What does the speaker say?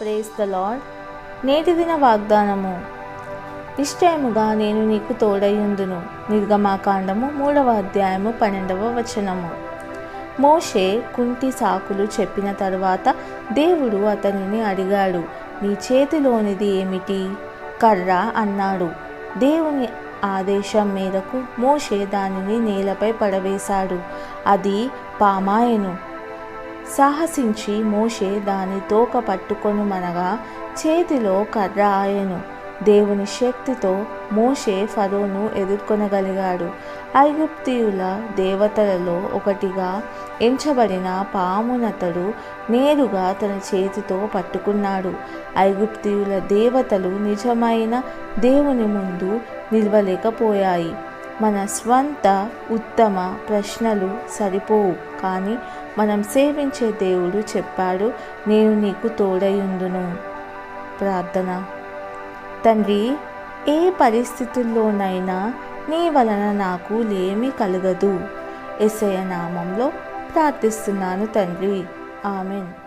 Praise the lord నేటి దిన వాగ్దానము. నిశ్చయముగా నేను నీకు తోడయుందును నిర్గమాకాండము మూడవ అధ్యాయము పన్నెండవ వచనము. మోషే కుంటి సాకులు చెప్పిన తరువాత దేవుడు అతనిని అడిగాడు నీ చేతిలోనిది ఏమిటి? కర్ర అన్నాడు. దేవుని ఆదేశం మేరకు మోషే దానిని నేలపై పడవేశాడు. అది పామాయను. సాహసించి మోషే దాని తోక పట్టుకొనుమనగా చేతిలో కర్ర ఆయను. దేవుని శక్తితో మోషే ఫరోను ఎదుర్కొనగలిగాడు. ఐగుప్తియుల దేవతలలో ఒకటిగా ఎంచబడిన పామునతడు నేరుగా తన చేతితో పట్టుకున్నాడు. ఐగుప్తియుల దేవతలు నిజమైన దేవుని ముందు నిలవలేకపోయాయి. మన స్వంత ఉత్తమ ప్రశ్నలు సరిపోవు. కానీ మనం సేవించే దేవుడు చెప్పాడు నేను నీకు తోడయుందును ప్రార్థన. తండ్రి ఏ పరిస్థితుల్లోనైనా నీ వలన నాకు లేమి కలగదు. ఎసయ నామంలో ప్రార్థిస్తున్నాను తండ్రి. ఆమెన్.